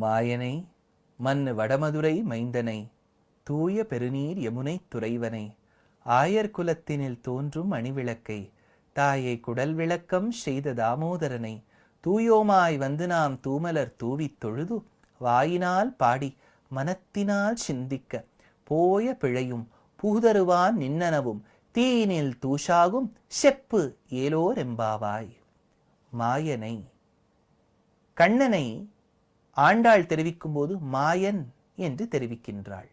மாயனை மன்னு வடமதுரை மைந்தனை தூய பெருநீர் யமுனை துறைவனை ஆயர் குலத்தினில் தோன்றும் அணிவிளக்கை தாயை குடல் விளக்கம் செய்த தாமோதரனை தூயோமாய் வந்து நாம் தூமலர் தூவித் தொழுது வாயினால் பாடி மனத்தினால் சிந்திக்க போய பிழையும் பூதருவான் நின்னனவும் தீயினில் தூஷாகும் செப்பு ஏலோர் எம்பாவாய். மாயனை கண்ணனை ஆண்டாள் தெரிவிக்கும் போது மாயன் என்று தெரிவிக்கின்றாள்.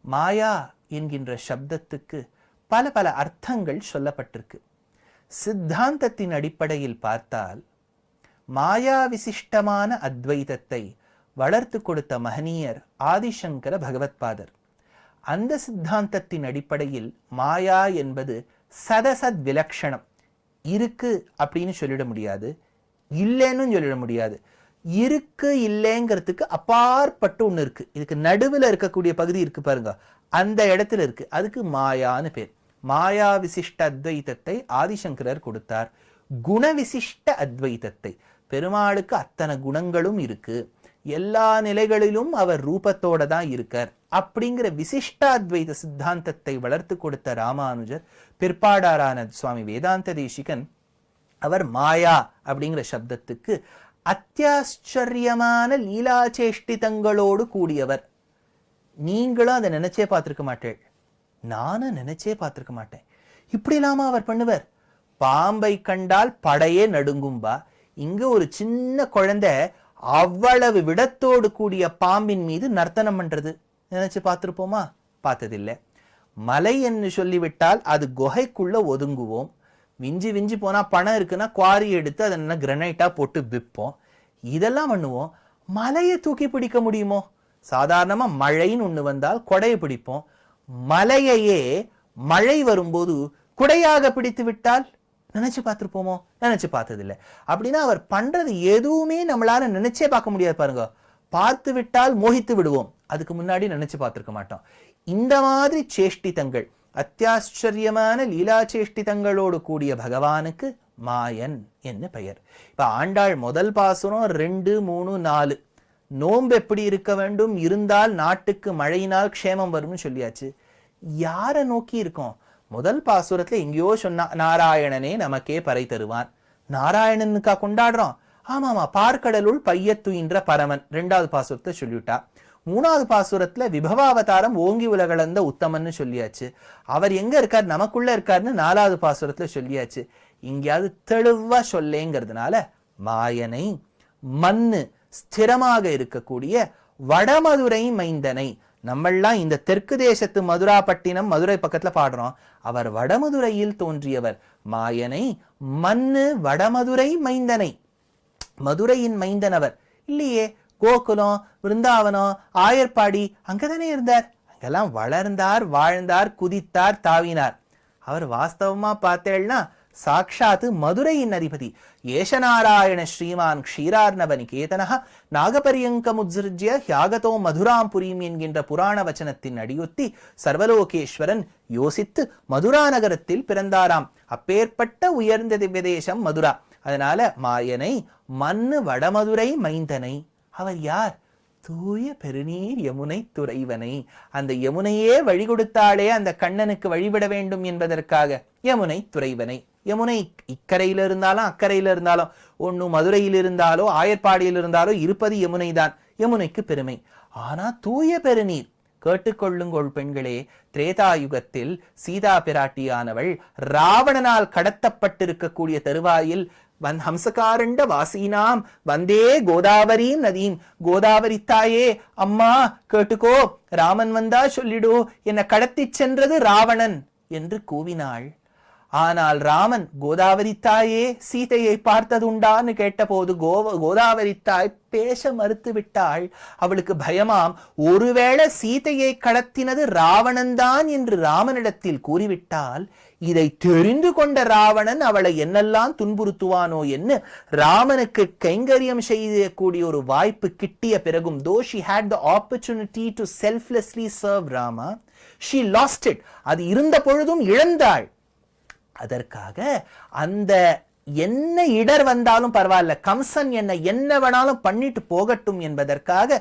மாயா என்கின்ற சப்தத்துக்கு பல பல அர்த்தங்கள் சொல்லப்பட்டிருக்கு. சித்தாந்தத்தின் அடிப்படையில் பார்த்தால் மாயா விசிஷ்டமான அத்வைதத்தை வளர்த்து கொடுத்த மகனீயர் ஆதிசங்கர பகவத்பாதர். அந்த சித்தாந்தத்தின் அடிப்படையில் மாயா என்பது சதசத் விலக்ஷணம். இருக்கு அப்படின்னு சொல்லிட முடியாது. இல்லைன்னு சொல்லிட முடியாது. இருக்கு இல்லைங்கிறதுக்கு அப்பாற்பட்டு ஒன்று இருக்கு. இதுக்கு நடுவில் இருக்கக்கூடிய பகுதி இருக்கு பாருங்க. அந்த இடத்துல இருக்கு. அதுக்கு மாயான்னு பேர். மாயா விசிஷ்ட அத்வைதத்தை ஆதிசங்கரர் கொடுத்தார். குண விசிஷ்ட அத்வைதத்தை. பெருமாளுக்கு அத்தனை குணங்களும் இருக்கு. எல்லா நிலைகளிலும் அவர் ரூபத்தோட தான் இருக்கார். அப்படிங்கிற விசிஷ்டாத்வைத சித்தாந்தத்தை வளர்த்து கொடுத்த ராமானுஜர் பிற்பாடாரான சுவாமி வேதாந்த தேசிகன் அவர் மாயா அப்படிங்கிற சப்தத்துக்கு அத்தியாச்சரியமான லீலாச்சேஷ்டிதங்களோடு கூடியவர். நீங்களும் அதை நினைச்சே பார்த்துருக்க மாட்டேன் நானும் நினைச்சே பார்த்துருக்க மாட்டேன். இப்படி இல்லாம அவர் பண்ணுவர்? பாம்பை கண்டால் படையே நடுங்கும்பா. இங்க ஒரு சின்ன குழந்தை அவ்வளவு விடத்தோடு கூடிய பாம்பின் மீது நர்த்தனம் பண்றது. நினைச்சு பார்த்துருப்போமா? பார்த்ததில்லை. மலை என்று சொல்லிவிட்டால் அது குகைக்குள்ள ஒதுங்குவோம். விஞ்சி விஞ்சி போனால் பணம் இருக்குன்னா குவாரி எடுத்து அதை என்ன கிரனைட்டாக போட்டு விற்போம். இதெல்லாம் பண்ணுவோம். மலையை தூக்கி பிடிக்க முடியுமோ? சாதாரணமாக மழைன்னு ஒன்று வந்தால் கொடையை பிடிப்போம். மலையையே மழை வரும்போது குடையாக பிடித்து விட்டால் நினச்சி பார்த்துருப்போமோ? நினச்சி பார்த்ததில்லை. அப்படின்னா அவர் பண்ணுறது எதுவுமே நம்மளால் நினச்சே பார்க்க முடியாது பாருங்க. பார்த்து விட்டால் மோகித்து விடுவோம். அதுக்கு முன்னாடி நினச்சி பார்த்துருக்க மாட்டோம். இந்த மாதிரி சேஷ்டிதங்கள் அத்தியாச்சரியமான லீலாச்சேஷ்டிதங்களோடு கூடிய பகவானுக்கு மாயன் என்று பெயர். இப்போ ஆண்டாள் முதல் பாசுரம் ரெண்டு மூணு நாலு. நோன்பு எப்படி இருக்க வேண்டும்? இருந்தால் நாட்டுக்கு மழையினால் க்ஷேமம் வரும்னு சொல்லியாச்சு. யாரை நோக்கி இருக்கோம்? முதல் பாசுரத்தில் எங்கேயோ சொன்னா நாராயணனே நமக்கே பறை தருவான். நாராயணனுக்கா கொண்டாடுறோம்? ஆமாமா பார்க்கடலுள் பையத்துயின்ற பரமன் ரெண்டாவது பாசுரத்தை சொல்லிவிட்டா. மூணாவது பாசுரத்தில் விபவாவதாரம் ஓங்கி உலகளந்த உத்தமன்னு சொல்லியாச்சு. அவர் எங்கே இருக்கார்? நமக்குள்ள இருக்காருன்னு நாலாவது பாசுரத்தில் சொல்லியாச்சு. இங்கேயாவது தெளிவாக சொல்லேங்கிறதுனால மாயனை மண்ணு ஸ்திரமாக இருக்கக்கூடிய வடமதுரை மைந்தனை நம்மெல்லாம் இந்த தெற்கு தேசத்து மதுராப்பட்டினம் மதுரை பக்கத்தில் பாடுறோம். அவர் வடமதுரையில் தோன்றியவர் மாயனை மண்ணு வடமதுரை மைந்தனை. மதுரையின் மைந்தனவர் இல்லையே கோகுலம் விருந்தாவனம் ஆயர்பாடி அங்கதானே இருந்தார். அங்கெல்லாம் வளர்ந்தார் வாழ்ந்தார் குதித்தார் தாவினார். அவர் வாஸ்தவமா பார்த்தேன்னா சாட்சாத்து மதுரையின் அதிபதி. ஏஷநாராயண ஸ்ரீமான் க்ஷீரார்ணவ நிகேதனः நாகபரியங்கமுத்ஸிருஜ்ய ஹியாகதோ மதுராம் புரீம் என்கின்ற புராண வச்சனத்தின் அடியொத்தி சர்வலோகேஸ்வரன் யோசித்து மதுரா நகரத்தில் பிறந்தாராம். அப்பேற்பட்ட உயர்ந்த திவ்யதேசம் மதுரா. அதனால மாயனை மண்ணு வடமதுரை மைந்தனை. அவர் யார்? தூய பெருநீர் யமுனை துறைவனை. அந்த யமுனையே வழி கொடுத்தாலே அந்த கண்ணனுக்கு வழிபட வேண்டும் என்பதற்காக. யமுனை துறைவனை. யமுனை இக்கரையில் இருந்தாலும் அக்கறையில் இருந்தாலும் ஒன்று மதுரையில் இருந்தாலோ ஆயர்பாடியில் இருந்தாலோ இருப்பது யமுனை தான் யமுனைக்கு பெருமை. ஆனா தூய பெருநீர். கேட்டுக்கொள்ளுங்கோள் பெண்களே திரேதாயுகத்தில் சீதா பிராட்டியானவள் ராவணனால் கடத்தப்பட்டிருக்கக்கூடிய தருவாயில் வன் ஹம்சகாரண்ட வாசீனாம். வந்தே கோதாவரி நதீம். கோதாவரி தாயே அம்மா கேட்டுக்கோ. ராமன் வந்தா சொல்லிடு. என்னை கடத்திச் சென்றது ராவணன் என்று கூவினாள். ஆனால் ராமன் கோதாவரி தாயே சீதையை பார்த்ததுண்டான்னு கேட்டபோது கோவ கோதாவரி தாய் பேச மறுத்து விட்டாள் அவளுக்கு பயமாம். ஒருவேளை சீதையை கடத்தினது ராவணன்தான் என்று ராமனிடத்தில் கூறிவிட்டால் இதை தெரிந்து கொண்ட ராவணன் அவளை என்னெல்லாம் துன்புறுத்துவானோ என்று ராமனுக்கு கைங்கரியம் செய்யக்கூடிய ஒரு வாய்ப்பு கிட்டிய பிறகும் though she had the opportunity to selflessly serve Rama she lost it அது இருந்த பொழுதும் இழந்தாள். அதற்காக அந்த என்ன இடர் வந்தாலும் பரவாயில்ல கம்சன் என்ன என்ன வேணாலும் பண்ணிட்டு போகட்டும் என்பதற்காக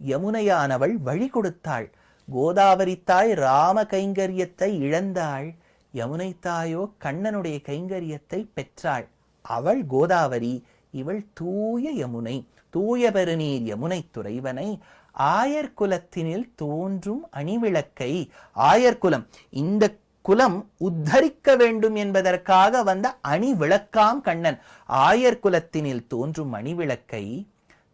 யமுனையானவள் வழி கொடுத்தாள். கோதாவரி தாய் ராம கைங்கரியத்தை இழந்தாள். யமுனை தாயோ கண்ணனுடைய கைங்கரியத்தை பெற்றாள். அவள் கோதாவரி இவள் தூய யமுனை தூய பெருநீர் யமுனை துறைவனை ஆயர்குலத்தினில் தோன்றும் அணிவிளக்கை ஆயர்குலம் இந்த குலம் உத்தரிக்க வேண்டும் என்பதற்காக வந்த அணி விளக்காம் கண்ணன். ஆயர் குலத்தினில் தோன்றும் அணிவிளக்கை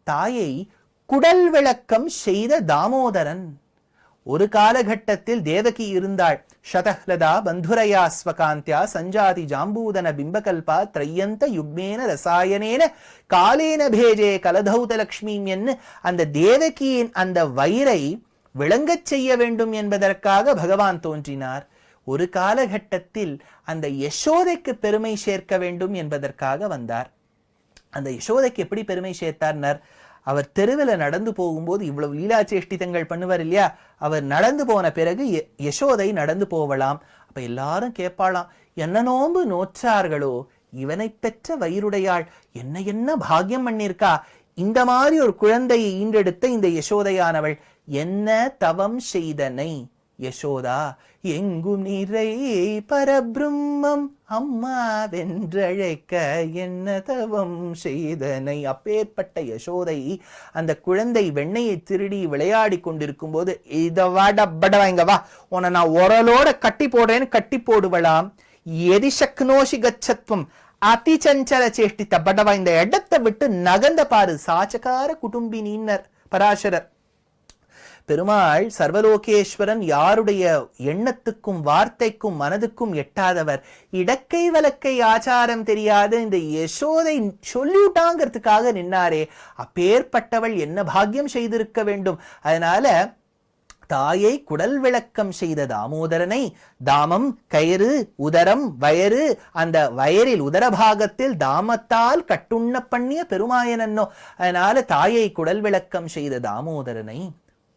தாயை குடல் விளக்கம் செய்த தாமோதரன். ஒரு காலகட்டத்தில் தேவகி இருந்தாள். சதஹ்லதா பந்துரையா ஸ்வகாந்தியா சஞ்சாதி ஜாம்பூதன பிம்பகல்பா திரையந்த யுக்மேன ரசாயனேன காலேன பேஜே கலதௌத லக்ஷ்மீம் என்று அந்த தேவகியின் அந்த வயிறை விளங்கச் செய்ய வேண்டும் என்பதற்காக பகவான் தோன்றினார். ஒரு காலகட்டத்தில் அந்த யசோதைக்கு பெருமை சேர்க்க வேண்டும் என்பதற்காக வந்தார். அந்த யசோதைக்கு எப்படி பெருமை சேர்த்தார்னர்? அவர் தெருவில் நடந்து போகும்போது இவ்வளவு லீலா சேஷ்டிதங்கள் பண்ணுவார் இல்லையா? அவர் நடந்து போன பிறகு ய- யசோதை நடந்து போவலாம். அப்ப எல்லாரும் கேட்பாளாம் என்ன நோன்பு நோற்றார்களோ? இவனை பெற்ற வயிறுடையாள் என்ன என்ன பாகியம் பண்ணியிருக்கா? இந்த மாதிரி ஒரு குழந்தையை ஈன்றெடுத்த இந்த யசோதையானவள் என்ன தவம் செய்தனை? யசோதா எங்கும் நிறை பரபிரம்மம் அம்மா வென்றழைக்க என்ன தவம் செய்தனை? அப்பேற்பட்ட யசோதை அந்த குழந்தை வெண்ணையை திருடி விளையாடி கொண்டிருக்கும் போது இதை வாட பட இங்க வா. உன்னை நான் உரலோட கட்டி போடுறேன்னு கட்டி போடுவலாம். எதி சக்னோஷி கச்சத்வம் அதி சஞ்சல சேஷ்டித்த படவா இந்த இடத்தை விட்டு நகர்ந்த பாரு சாச்சகார குடும்பினின்னர் பராசரர். பெருமாள் சர்வலோகேஸ்வரன் யாருடைய எண்ணத்துக்கும் வார்த்தைக்கும் மனதுக்கும் எட்டாதவர்? இடக்கை வலக்கை ஆச்சாரம் தெரியாத. இந்த யசோதை சொல்லிவிட்டாங்கிறதுக்காக நின்னாரே. அப்பேற்பட்டவள் என்ன பாக்கியம் செய்திருக்க வேண்டும்? அதனால தாயை குடல் விளக்கம் செய்த தாமோதரனை தாமம் கயிறு உதரம் வயறு அந்த வயரில் உதரபாகத்தில் தாமத்தால் கட்டுண்ண பண்ணிய பெருமாயனன்னோ அதனால தாயை குடல் விளக்கம் செய்த தாமோதரனை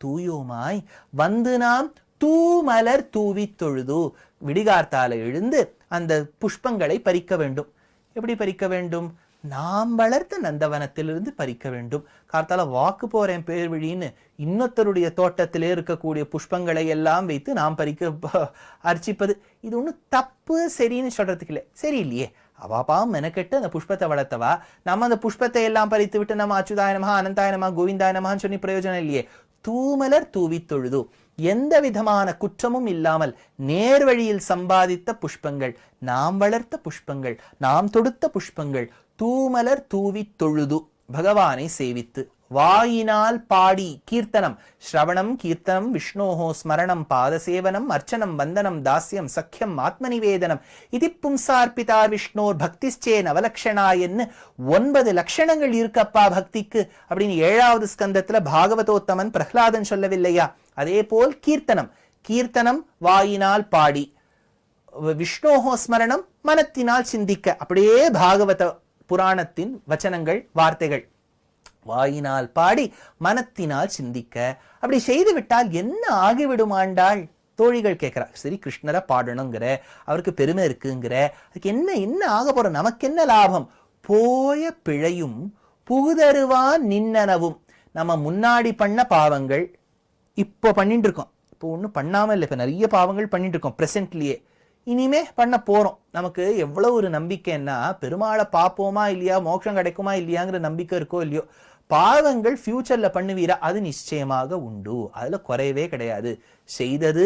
தூயோமாய். வந்து நாம் தூமலர் தூவி தொழுது விடிகார்த்தால எழுந்து அந்த புஷ்பங்களை பறிக்க வேண்டும். எப்படி பறிக்க வேண்டும்? நாம் வளர்த்த நந்தவனத்திலிருந்து பறிக்க வேண்டும். கார்த்தால வாக்கு போறேன் பேர் வழின்னு இன்னொருத்தருடைய தோட்டத்திலே இருக்கக்கூடிய புஷ்பங்களை எல்லாம் வைத்து நாம் பறிக்க அர்ச்சிப்பது. இது ஒன்றும் தப்பு சரின்னு சொல்றதுக்கு இல்லை. சரி இல்லையே அவா பாவம் மெனக்கெட்டு அந்த புஷ்பத்தை வளர்த்தவா? நம்ம அந்த புஷ்பத்தை எல்லாம் பறித்து விட்டு நம்ம அச்சுதாயனமா அனந்தாயனமா கோவிந்தாயனமான்னு சொல்லி பிரயோஜனம் இல்லையே. தூமலர் தூவி தொழுது எந்த விதமான குற்றமும் இல்லாமல் நேர்வழியில் சம்பாதித்த புஷ்பங்கள் நாம் வளர்த்த புஷ்பங்கள் நாம் தொடுத்த புஷ்பங்கள் தூமலர் தூவி தொழுது பகவானை சேவித்து. வாயினால் பாடி கீர்த்தனம். ஸ்ரவணம் கீர்த்தனம் விஷ்ணோஹோ ஸ்மரணம் பாதசேவனம் அர்ச்சனம் வந்தனம் தாஸ்யம் சக்கியம் ஆத்மநிவேதனம். இது பும்சார்பிதார் விஷ்ணோர் பக்திஸ்சே நவலக்ஷணாயன்னு ஒன்பது லட்சணங்கள் இருக்கப்பா பக்திக்கு அப்படின்னு ஏழாவது ஸ்கந்தத்துல பாகவதோத்தமன் பிரஹ்லாதன் சொல்லவில்லையா? அதே போல் கீர்த்தனம். கீர்த்தனம் வாயினால் பாடி. விஷ்ணோஹோ ஸ்மரணம் மனத்தினால் சிந்திக்க. அப்படியே பாகவத புராணத்தின் வச்சனங்கள் வார்த்தைகள். வாயினால் பாடி மனத்தினால் சிந்திக்க. அப்படி செய்து விட்டால் என்ன ஆகிவிடுமாண்டாள் தோழிகள் கேட்குறா சரி கிருஷ்ணரை பாடணுங்கிற அவருக்கு பெருமை இருக்குங்கிற அதுக்கு என்ன என்ன ஆக போறோம் நமக்கு என்ன லாபம்? போய பிழையும் புகுதருவான் நின்னனவும். நம்ம முன்னாடி பண்ண பாவங்கள் இப்போ பண்ணிட்டு இருக்கோம் இப்போ ஒன்றும் பண்ணாமல் இல்லை. இப்போ நிறைய பாவங்கள் பண்ணிட்டு இருக்கோம் ப்ரெசென்ட்லேயே இனிமே பண்ண போறோம். நமக்கு எவ்வளவு ஒரு நம்பிக்கைன்னா பெருமாளை பார்ப்போமா இல்லையா? மோட்சம் கிடைக்குமா இல்லையாங்கிற நம்பிக்கை இருக்கோ இல்லையோ? பாவங்கள் ஃபியூச்சர்ல பண்ணுவீரா? அது நிச்சயமாக உண்டு. அதுல குறையவே கிடையாது. செய்தது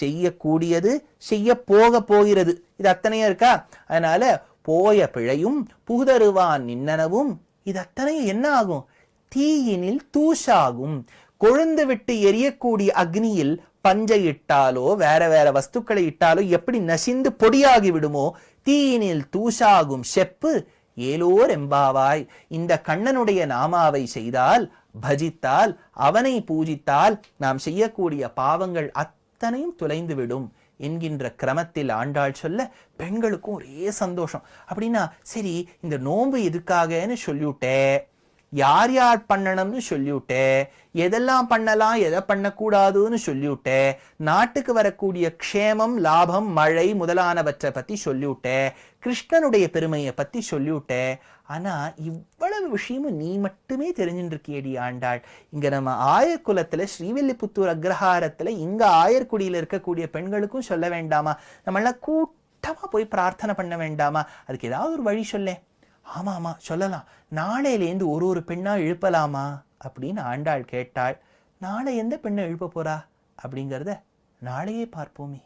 செய்யக்கூடியது செய்ய போக போகிறது. இது அத்தனையும் இருக்கா? அதனால போய பிழையும் புகுதருவான் நின்னனவும் இது அத்தனையும் என்ன ஆகும்? தீயினில் தூஷாகும். கொழுந்து விட்டு எரியக்கூடிய அக்னியில் பஞ்சை இட்டாலோ வேற வேற வஸ்துக்களை இட்டாலோ எப்படி நசிந்து பொடியாகி விடுமோ தீயினில் தூஷாகும் செப்பு ஏலோர் எம்பாவாய். இந்த கண்ணனுடைய நாமாவை செய்தால் பஜித்தால் அவனை பூஜித்தால் நாம் செய்யக்கூடிய பாவங்கள் அத்தனையும் துளைந்து விடும் என்கின்ற கிரமத்தில் ஆண்டாள் சொல்ல பெண்களுக்கும் ஒரே சந்தோஷம். அப்படின்னா சரி இந்த நோன்பு எதுக்காகன்னு சொல்லிவிட்டே யார் யார் பண்ணணும்னு சொல்லிவிட்டே எதெல்லாம் பண்ணலாம் எதை பண்ணக்கூடாதுன்னு சொல்லிவிட்டே நாட்டுக்கு வரக்கூடிய க்ஷேமம் லாபம் மழை முதலானவற்றை பற்றி சொல்லிவிட்டே கிருஷ்ணனுடைய பெருமையை பற்றி சொல்லிவிட்டே ஆனால் இவ்வளவு விஷயமும் நீ மட்டுமே தெரிஞ்சுட்டு இருக்கியடி ஆண்டாள். இங்கே நம்ம ஆயர்குலத்தில் ஸ்ரீவில்லிபுத்தூர் அக்ரஹாரத்தில் இங்கே ஆயர்குடியில் இருக்கக்கூடிய பெண்களுக்கும் சொல்ல வேண்டாமா? நம்மளாம் கூட்டமாக போய் பிரார்த்தனை பண்ண வேண்டாமா? அதுக்கு ஏதாவது ஒரு வழி சொல்லேன். ஆமாம் ஆமாம் சொல்லலாம். நாளையிலேருந்து ஒரு ஒரு பெண்ணாக எழுப்பலாமா அப்படின்னு ஆண்டாள் கேட்டாள். நாளை எந்த பெண்ணை எழுப்ப போறா? அப்படிங்கிறத நாளையே பார்ப்போமே.